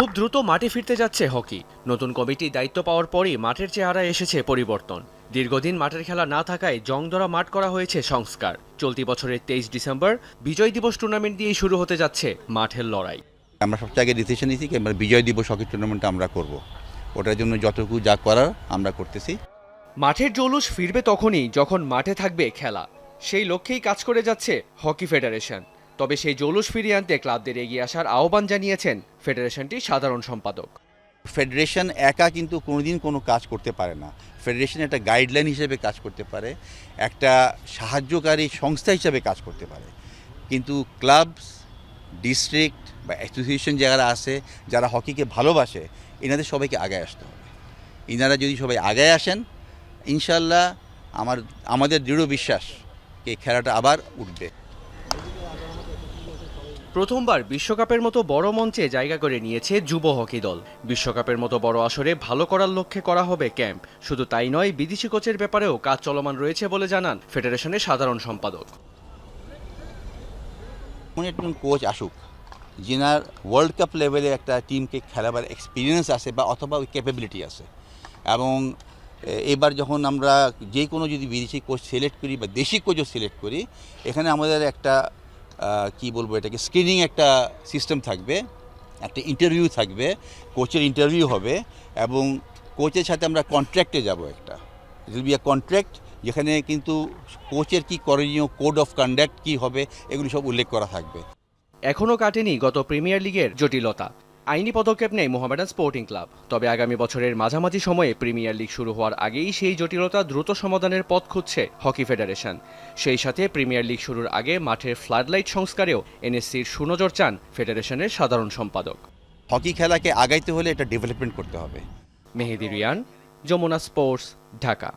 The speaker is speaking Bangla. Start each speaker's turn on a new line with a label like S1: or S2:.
S1: খুব দ্রুত মাঠে ফিরতে যাচ্ছে হকি। নতুন কমিটি দায়িত্ব পাওয়ার পরই মাঠের চেহারা এসেছে পরিবর্তন। দীর্ঘদিন মাঠের খেলা না থাকায় জংদরা মাঠ করা হয়েছে সংস্কার। চলতি বছরের তেইশ ডিসেম্বর বিজয় দিবস টুর্নামেন্ট দিয়েই শুরু হতে যাচ্ছে মাঠের লড়াই।
S2: আমরা সবচেয়ে আগে ডিসিশন নিয়েছি কি আমরা বিজয় দিবস হকি টুর্নামেন্টটা আমরা করব। ওটার জন্য যতটুকু যা করার আমরা করতেছি।
S1: মাঠের জৌলুস ফিরবে তখনই যখন মাঠে থাকবে খেলা। সেই লক্ষ্যেই কাজ করে যাচ্ছে হকি ফেডারেশন। তবে সেই জৌলুস ফিরিয়ে আনতে ক্লাবদের এগিয়ে আসার আহ্বান জানিয়েছেন ফেডারেশনটির সাধারণ সম্পাদক।
S2: ফেডারেশন একা কিন্তু কোনোদিন কোনো কাজ করতে পারে না। ফেডারেশন একটা গাইডলাইন হিসেবে কাজ করতে পারে, একটা সাহায্যকারী সংস্থা হিসেবে কাজ করতে পারে। কিন্তু ক্লাবস, ডিস্ট্রিক্ট বা অ্যাসোসিয়েশন যারা আছে, যারা হকিকে ভালোবাসে, এনাদের সবাইকে আগায় আসতে হবে। এনারা যদি সবাই আগায় আসেন, ইনশাল্লাহ আমার, আমাদের দৃঢ় বিশ্বাস এই খেলাটা আবার উঠবে।
S1: প্রথমবার বিশ্বকাপের মতো বড় মঞ্চে জায়গা করে নিয়েছে যুব হকি দল। বিশ্বকাপের মতো বড় আসরে ভালো করার লক্ষ্যে করা হবে ক্যাম্প। শুধু তাই নয়, বিদেশি কোচের ব্যাপারেও কাজ চলমান রয়েছে বলে জানান ফেডারেশনের সাধারণ সম্পাদক।
S2: একজন কোচ আসুক, যিনার ওয়ার্ল্ড কাপ লেভেলে একটা টিমকে খেলাবার এক্সপিরিয়েন্স আছে বা অথবা ওই ক্যাপাবিলিটি আছে। এবং এবার যখন আমরা যে কোনো যদি বিদেশি কোচ সিলেক্ট করি বা দেশি কোচও সিলেক্ট করি, এখানে আমাদের একটা কি বলব এটাকে? স্ক্রিনিং একটা সিস্টেম থাকবে, একটা ইন্টারভিউ থাকবে কোচের ইন্টারভিউ হবে এবং কোচের সাথে আমরা কন্ট্র্যাক্টে যাব একটা। উইল বি আ কন্ট্রাক্ট যেখানে কিন্তু কোচের কি করণীয় কোড অফ কন্ডাক্ট কি হবে, এগুলি সব উল্লেখ করা থাকবে।
S1: এখনও কাটেনি গত প্রিমিয়ার লিগের জটিলতা। আইনি পদক্ষেপ নেয় মোহামেডান স্পোর্টিং ক্লাব। তবে আগামী বছরের মাঝামাঝি সময়ে প্রিমিয়ার লিগ শুরু হওয়ার আগেই সেই জটিলতা দ্রুত সমাধানের পথ খুঁজছে হকি ফেডারেশন। সেই সাথে প্রিমিয়ার লিগ শুরুর আগে মাঠের ফ্লাডলাইট সংস্কারেও এনএসসির সুনজর চান ফেডারেশনের সাধারণ সম্পাদক।
S2: হকি খেলাকে আগাইতে হলে এটা ডেভেলপমেন্ট করতে হবে।
S1: মেহেদি রিয়ান যমুনা স্পোর্টস ঢাকা।